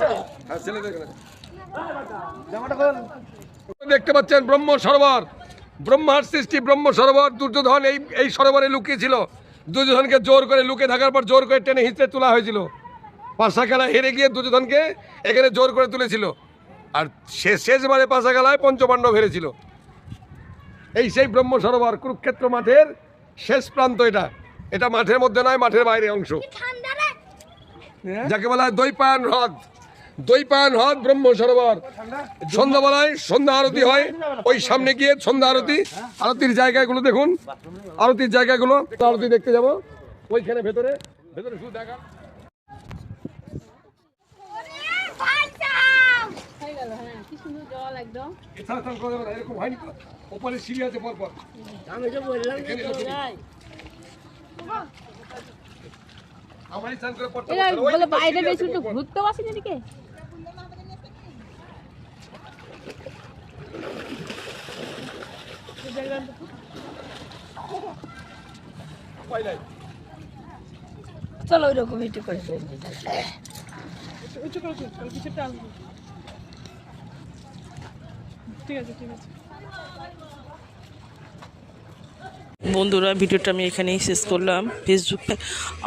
হ্যাঁ। দেখতে পাচ্ছেন ব্রহ্ম সরোবর। ব্রহ্মার সৃষ্টি ব্রহ্ম সরোবর দুর্যোধন এই এই সরোবরে লুকিয়ে ছিল। দুর্যোধনকে জোর করে লুকিয়ে থাকার পর জোর করে টেনে হিঁচড়ে তোলা হয়েছিল। পাশা খেলা হেরে গিয়ে দুর্যোধনকে এখানে জোর করে তুলেছিল। আর শেষ শেষবারে পাশা খেলায় পঞ্চপাণ্ডব হেরেছিল এই সেই ব্রহ্ম সরোবর কুরুক্ষেত্র মাঠের শেষ প্রান্ত এটা। এটা মাঠের মধ্যে নয় মাঠের বাইরে অংশ। যাকে বলা হয় দৈপায়ন হ্রদ। দৈপায়ন হ্রদ ব্রহ্ম সরোবর। সন্ধ্যাবেলায় সন্ধ্যা আরতি হয়। ওই সামনে গিয়ে সন্ধ্যা আরতি। আরতির জায়গাগুলো দেখুন। আরতির জায়গাগুলো। আরতি দেখতে যাব। ওইখানে ভেতরে। ভেতরে শুধু দেখা। হয়ে হ্যাঁ এরকম হয়নি তো। ওপরে সিঁড়ি আছে পরপর। আমারই স্নান করে বলে বাইরে আছে বেশি একটু। ঘুরতেও আসেনি এদিকে উপায় নাই। চলো ওই রকম একটু করে বন্ধুরা, ভিডিওটা আমি এখানেই শেষ করলাম। ফেসবুকে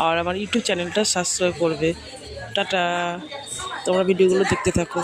আর আমার ইউটিউব চ্যানেলটা সাবস্ক্রাইব করবে। টাটা। তোমরা ভিডিওগুলো দেখতে থাকো।